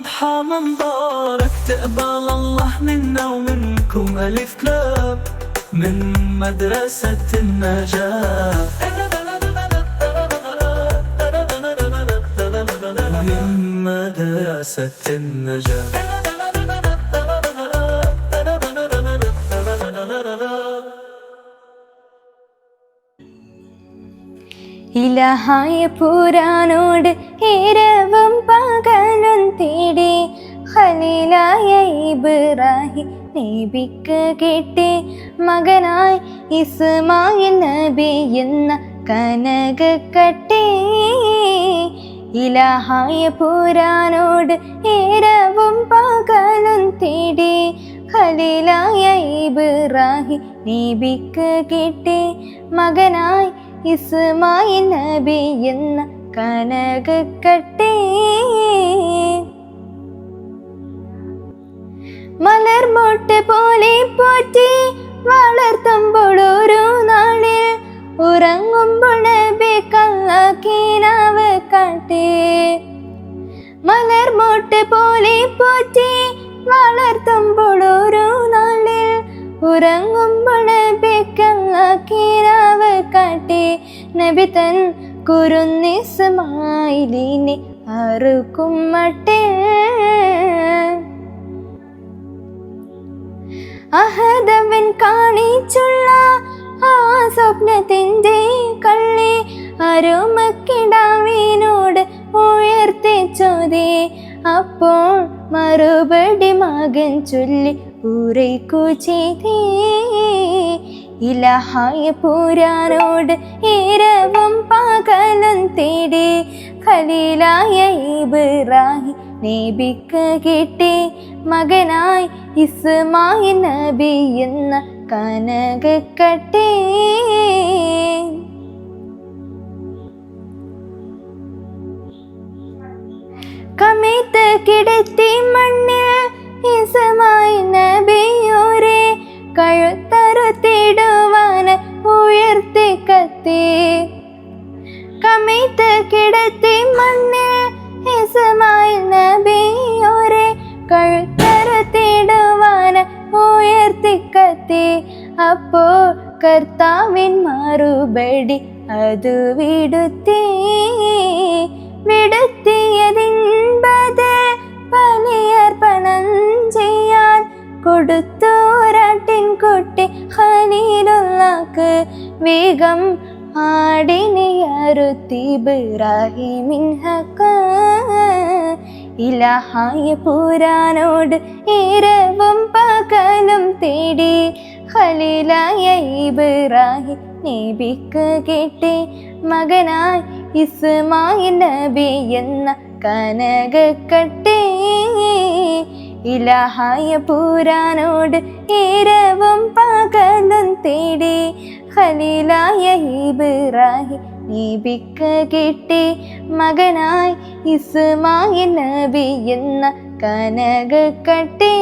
أضحى مبارك تقبل الله منا ومنكم ألف كلاب من مدرسة النجاة. من مدرسة النجاة. ഇലഹായ പുരാനോട് ഇരവും പകലും തേടി ഖലീലായ ഇബ്രാഹിം നബിക്ക് കിട്ടി. മകനായി ഇസ്മായിൽ നബി എന്ന കനക കട്ടി. ഇലഹായ പുരാനോട് ഇരവും പകലും തേടി ഖലീലായ ഇബ്രാഹിം നബിക്ക് കിട്ടി. മകനായി ഇസ്മായിൽ നബി എന്ന കനകക്കട്ടി മലർമൊട്ട് പോലെ പോറ്റി വളർത്തുമ്പോൾ ഒരു നാളിൽ ഉറങ്ങുമ്പോൾ നബി കള്ളക്കീനാവ് കാട്ടി മലർമൊട്ട് പോലെ പോറ്റി വളർത്തുമ്പോൾ ഒരു നാളിൽ ഉറങ്ങുമ്പോൾ കള്ളക്കീനാവ് കാട്ടി. നബി തൻ കുരുന്നിസ്മായിലിനെ അറുക്കും മട്ടേ. അഹദവൻ കാണിച്ചുള്ള ആ സ്വപ്നത്തിന്റെ കള്ളി. അരുമക്കിടാവിനോട് ഉയർത്തി ചോദി. അപ്പോൾ മറുപടി മകൻ ചൊല്ലി ഉറയ്ക്കു ഇലഹായ പുരാനോട് ഇരവും പകലും തേടി. ഖലീലായ ഇബ്രാഹിം നബിക്ക് കിട്ടി. മകനായി ഇസ്മായിൽ നബി എന്ന കനകക്കട്ടി. കിടത്തി മണ്ണിൽ ഇസമായി നബിയോരെ കഴുത്തറുത്തിടുവാൻ ഉയർത്തി കത്തി. കമിത്ത് കിടത്തി മണ്ണിൽ ഇസമായി നബിയോരെ കഴുത്തറുത്തിടുവാൻ ഉയർത്തി കത്തി. അപ്പോ കർത്താവിൻ മറുപടി അത് വിടുത്തി. കൊടുത്തോരാട്ടിൻ കുട്ടി ഖലീലുള്ളാക്ക് വേഗം ആടിനെയറുത്തി ഇബ്രാഹിമിൻ ഹക്ക്. ഇലഹായ പുരാനോട് ഇരവും പകലും തേടി ഖലീലായ ഇബ്രാഹിം നബിക്ക് കിട്ടി. മകനായി ഇസ്മായിൽ നബി എന്ന കനകക്കട്ടി ഇലഹായ പൂരാനോട് ഇരവും പകലും തേടി ഖലീലായ ഇബ്രാഹിം നബിക്ക് കിട്ടി മകനായി ഇസ്മായിൽ നബി എന്ന കനകക്കട്ടി